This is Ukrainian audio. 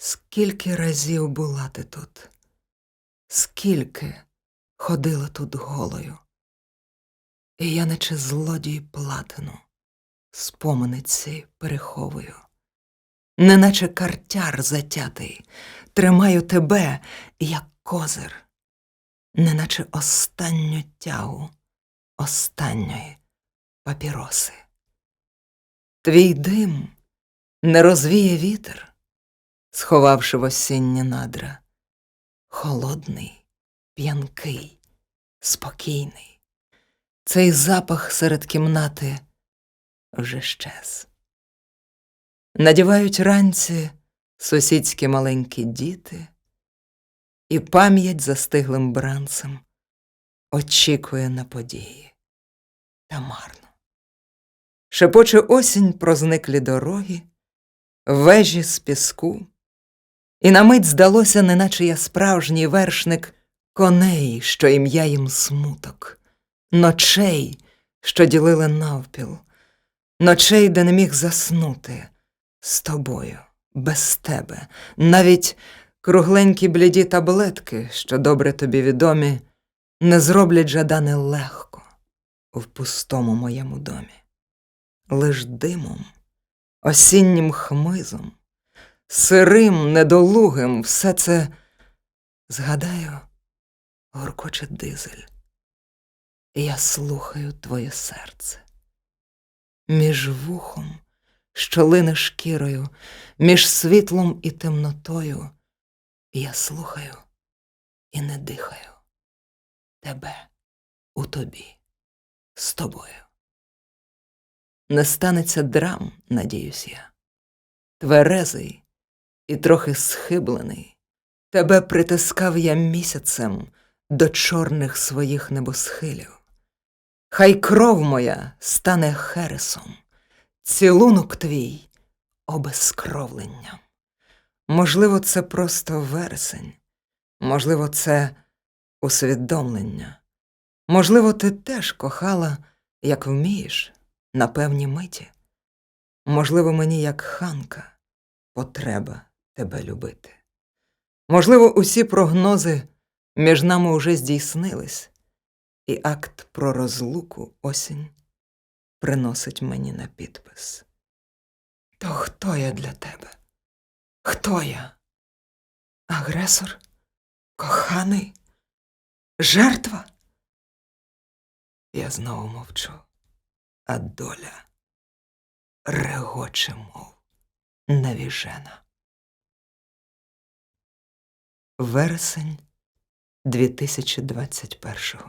Скільки разів була ти тут, скільки ходила тут голою, і я, наче злодій платину, спомини ці переховую, неначе картяр затятий, тримаю тебе, як козир, неначе останню тягу останньої папіроси. Твій дим не розвіє вітер, сховавши в осінні надра, холодний, п'янкий, спокійний. Цей запах серед кімнати вже щез. Надівають ранці сусідські маленькі діти, і пам'ять застиглим бранцем очікує на події. Та марно. Шепоче осінь про зниклі дороги, вежі з піску, і на мить здалося, неначе я справжній вершник коней, що ім'я їм смуток, ночей, що ділили навпіл, ночей, де не міг заснути з тобою, без тебе, навіть кругленькі бліді таблетки, що добре тобі відомі, не зроблять жадане легко в пустому моєму домі. Лиш димом, осіннім хмизом, сирим, недолугим все це згадаю, горкоче дизель, і я слухаю твоє серце. Між вухом, що лине шкірою, між світлом і темнотою, я слухаю і не дихаю тебе у тобі, з тобою. Не станеться драм, надіюсь я, тверезий і трохи схиблений, тебе притискав я місяцем до чорних своїх небосхилів. Хай кров моя стане хересом, цілунок твій обезкровленням. Можливо, це просто вересень, можливо, це усвідомлення. Можливо, ти теж кохала, як вмієш, на певні миті. Можливо, мені, як ханка, потреба тебе любити. Можливо, усі прогнози між нами уже здійснились, і акт про розлуку осінь приносить мені на підпис. То хто я для тебе? Хто я? Агресор? Коханий? Жертва? Я знову мовчу, а доля регоче, мов навіжена. Вересень 2021